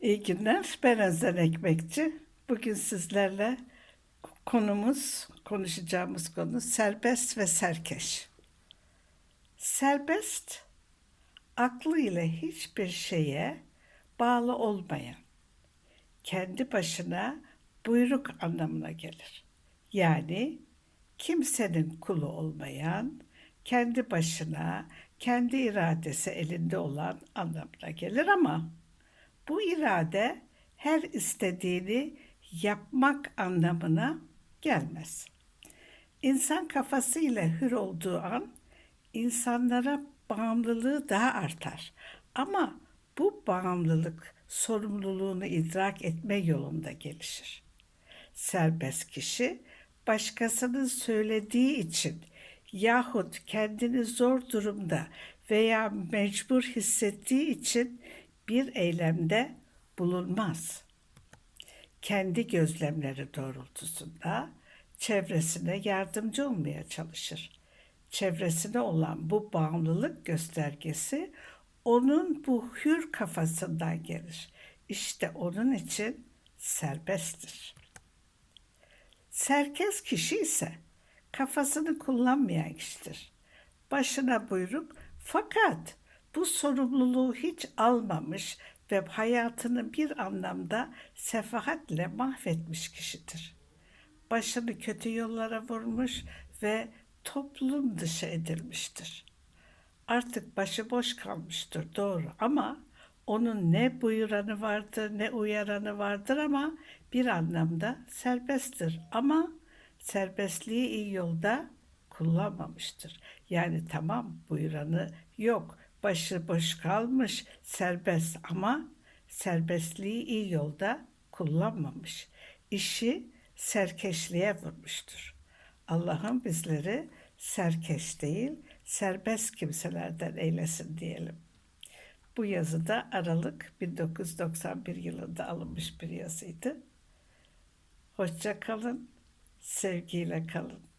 İyi günler. Ben Özden Ekmekçi. Bugün sizlerle konumuz, konuşacağımız konu serbest ve serkeş. Serbest, aklı ile hiçbir şeye bağlı olmayan, kendi başına buyruk anlamına gelir. Yani kimsenin kulu olmayan, kendi başına, kendi iradesi elinde olan anlamına gelir ama bu irade her istediğini yapmak anlamına gelmez. İnsan kafasıyla hür olduğu an insanlara bağımlılığı daha artar. Ama bu bağımlılık sorumluluğunu idrak etme yolunda gelişir. Serbest kişi başkasının söylediği için yahut kendini zor durumda veya mecbur hissettiği için bir eylemde bulunmaz. Kendi gözlemleri doğrultusunda çevresine yardımcı olmaya çalışır. Çevresine olan bu bağımlılık göstergesi onun bu hür kafasından gelir. İşte onun için serbesttir. Serkez kişi ise kafasını kullanmayan kişidir. Başına buyruk fakat bu sorumluluğu hiç almamış ve hayatını bir anlamda sefahatle mahvetmiş kişidir. Başını kötü yollara vurmuş ve toplum dışı edilmiştir. Artık başıboş kalmıştır doğru ama onun ne buyuranı vardır ne uyaranı vardır ama bir anlamda serbesttir. Ama serbestliği iyi yolda kullanmamıştır. Yani tamam buyuranı yok, başı boş kalmış, serbest ama serbestliği iyi yolda kullanmamış. İşi serkeşliğe vurmuştur. Allah'ım bizleri serkeş değil, serbest kimselerden eylesin diyelim. Bu yazıda Aralık 1991 yılında alınmış bir yazıydı. Hoşça kalın, sevgiyle kalın.